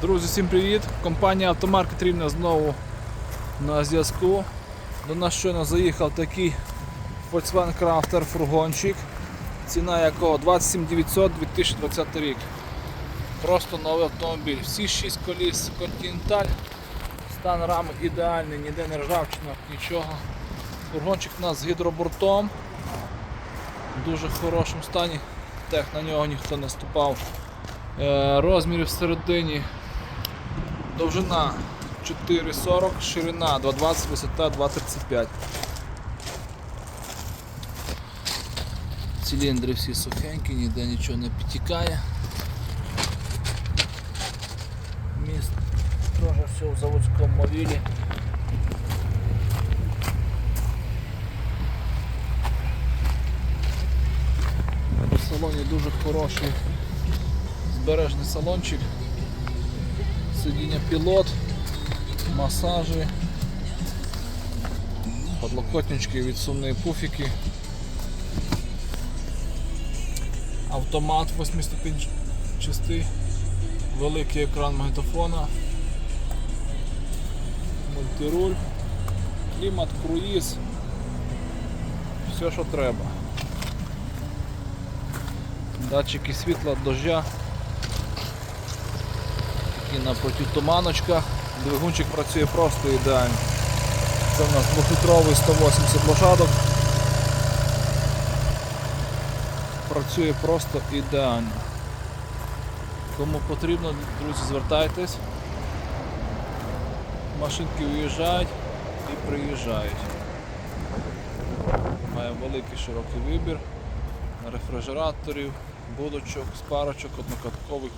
Друзі, всім привіт! Компанія Автомаркет Рівне знову на зв'язку. До нас щойно заїхав такий Volkswagen Crafter фургончик, ціна якого 27 900 2020 рік. Просто новий автомобіль. Всі 6 коліс Continental, стан рами ідеальний, ніде не ржавчина, нічого. Фургончик у нас з гідробортом, в дуже хорошому стані, тех на нього ніхто не ступав. Е, Розміри всередині довжина 4,40, ширина 2,20, висота 2,35. Циліндри всі сухенькі, ніде нічого не підтікає. Міст теж все в заводському мовілі. В салоні дуже хороший збережний салончик, сидіння пілот, масажі, подлокотнички, відсувні пуфіки, автомат 8-ступінчастий, великий екран магнітофона, мультируль, клімат, круїз, все що треба. Датчики світла, дождя, такі на протитуманочках. Двигунчик працює просто ідеально. Це у нас 2-літровий 180 лошадок. Працює просто ідеально. Кому потрібно, друзі, звертайтесь. Машинки виїжджають і приїжджають. Має великий широкий вибір рефрижераторів, будочок, спарочок, однокаткових,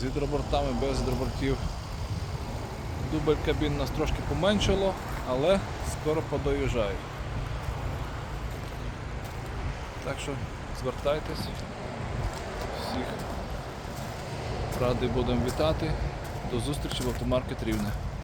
з гідробортами, без гідробортів. Дубль кабін нас трошки поменшало, але скоро подоїжджають. Так що звертайтесь, всіх радий будемо вітати. До зустрічі в автомаркет Рівне.